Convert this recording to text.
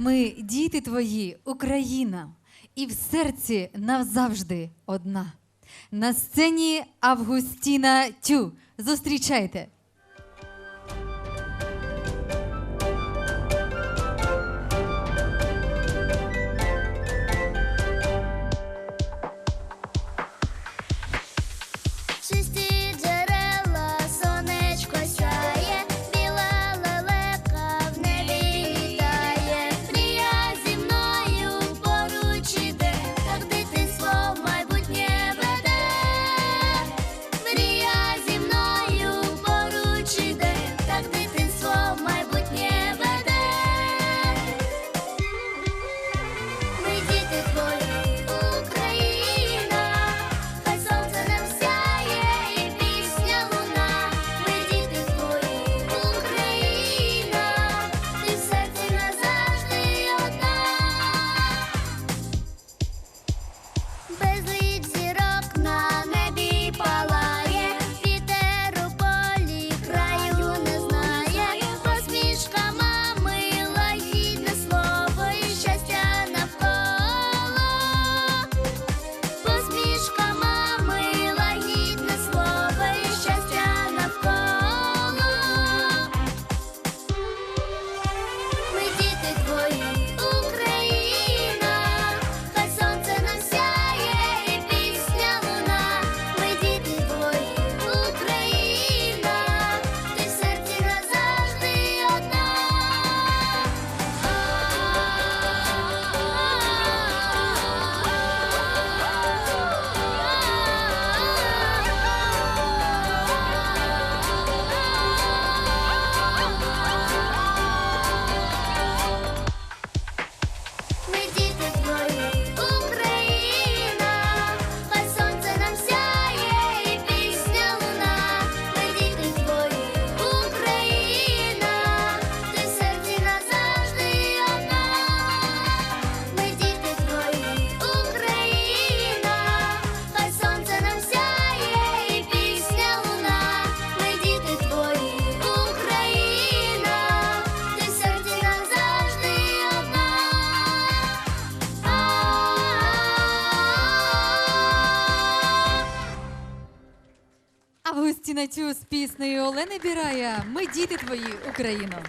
Ми діти твої, Україна, і в серці назавжди одна. На сцені Августіна Тю. Зустрічайте. Люсті цю з піснею Олени Бірая. Ми діти твої, Україно.